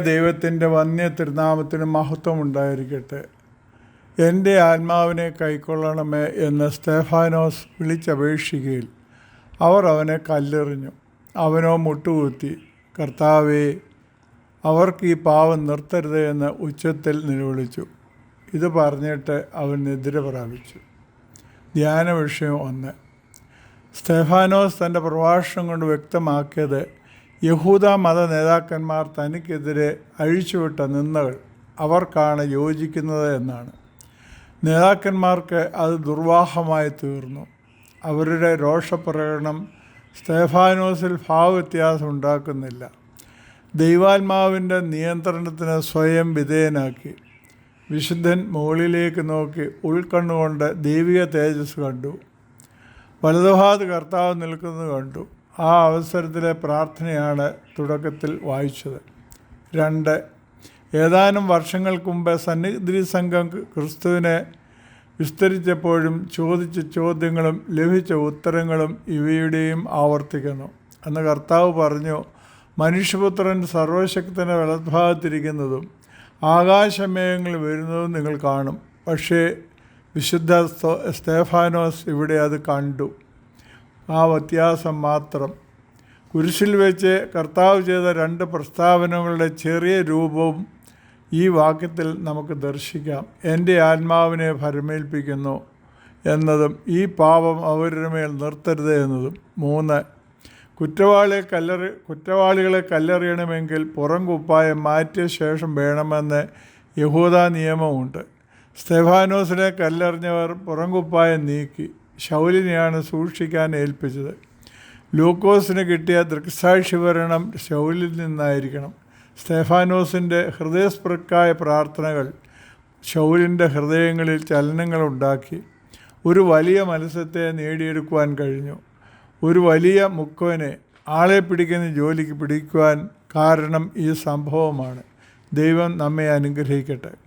ദൈവത്തിന്റെ വന്യ തിരുനാമത്തിന് മഹത്വം ഉണ്ടായിരിക്കട്ടെ എന്റെ ആത്മാവിനെ കൈക്കൊള്ളണമേ എന്ന് സ്റ്റെഫാനോസ് വിളിച്ചപേക്ഷിക്കുകയിൽ അവർ അവനെ കല്ലെറിഞ്ഞു. അവനോ മുട്ടുകുത്തി കർത്താവേ അവർക്ക് ഈ പാവം നിർത്തരുത് എന്ന് ഉച്ചത്തിൽ നിലവിളിച്ചു. ഇത് പറഞ്ഞിട്ട് അവൻ നിദ്ര പ്രാപിച്ചു. ധ്യാന വിഷയം ഒന്ന്. സ്റ്റെഫാനോസ് തന്റെ പ്രഭാഷണം കൊണ്ട് വ്യക്തമാക്കിയത് യഹൂദ മത നേതാക്കന്മാർ തനിക്കെതിരെ അഴിച്ചുവിട്ട നിന്ദകൾ അവർക്കാണ് യോജിക്കുന്നത് എന്നാണ്. നേതാക്കന്മാർക്ക് അത് ദുർവാഹമായി തീർന്നു. അവരുടെ രോഷപ്രകടനം സ്തേഫാനോസിൽ ഭാവവ്യത്യാസം ഉണ്ടാക്കുന്നില്ല. ദൈവാത്മാവിന്റെ നിയന്ത്രണത്തിന് സ്വയം വിധേയനാക്കി. വിശുദ്ധൻ മുകളിലേക്ക് നോക്കി ഉൾക്കണ്ണുകൊണ്ട് ദൈവിക തേജസ് കണ്ടു. വലതുഭാഗത്ത് കർത്താവ് നിൽക്കുന്നത് കണ്ടു. ആ അവസരത്തിലെ പ്രാർത്ഥനയാണ് തുടക്കത്തിൽ വായിച്ചത്. രണ്ട് ഏതാനും വർഷങ്ങൾക്ക് മുമ്പ് സന്നിധി സംഘം ക്രിസ്തുവിനെ വിസ്തരിച്ചപ്പോഴും ചോദിച്ച ചോദ്യങ്ങളും ലഭിച്ച ഉത്തരങ്ങളും ഇവയുടെയും ആവർത്തിക്കുന്നു. അന്ന് കർത്താവ് പറഞ്ഞു മനുഷ്യപുത്രൻ സർവശക്തനെ വലദ്ഭാഗത്തിരിക്കുന്നതും ആകാശമേഘങ്ങൾ വരുന്നതും നിങ്ങൾ കാണും. പക്ഷേ വിശുദ്ധ സ്തോ- സ്തേഫാനോസ് ഇവിടെ അത് കണ്ടു. ആ വ്യത്യാസം മാത്രം. കുരിശിൽ വെച്ച് കർത്താവ് ചെയ്ത രണ്ട് പ്രസ്താവനകളുടെ ചെറിയ രൂപവും ഈ വാക്യത്തിൽ നമുക്ക് ദർശിക്കാം. എന്റെ ആത്മാവിനെ ഭരമേൽപ്പിക്കുന്നു എന്നതും ഈ പാപം അവരുടെ മേൽ നിർത്തരുത് എന്നതും. മൂന്ന് കുറ്റവാളിയെ കല്ലെറി കുറ്റവാളികളെ കല്ലെറിയണമെങ്കിൽ പുറം കുപ്പായം മാറ്റിയ ശേഷം വേണമെന്ന് യഹൂദ നിയമമുണ്ട്. സ്തെഫാനോസിനെ കല്ലെറിഞ്ഞവർ പുറം കുപ്പായം നീക്കി. ശൗലിനെയാണ് സൂക്ഷിക്കാൻ ഏൽപ്പിച്ചത്. ലൂക്കോസിന് കിട്ടിയ ദൃക്സാക്ഷി വരണം ശൗലിൽ നിന്നായിരിക്കണം. സ്തേഫാനോസിന്റെ ഹൃദയസ്പൃക്കായ പ്രാർത്ഥനകൾ ശൗലിന്റെ ഹൃദയങ്ങളിൽ ചലനങ്ങളുണ്ടാക്കി ഒരു വലിയ മത്സ്യത്തെ നേടിയെടുക്കുവാൻ കഴിഞ്ഞു. ഒരു വലിയ മുക്കുവനെ ആളെ പിടിക്കുന്ന ജോലിക്ക് പിടിക്കുവാൻ കാരണം ഈ സംഭവമാണ്. ദൈവം നമ്മെ അനുഗ്രഹിക്കട്ടെ.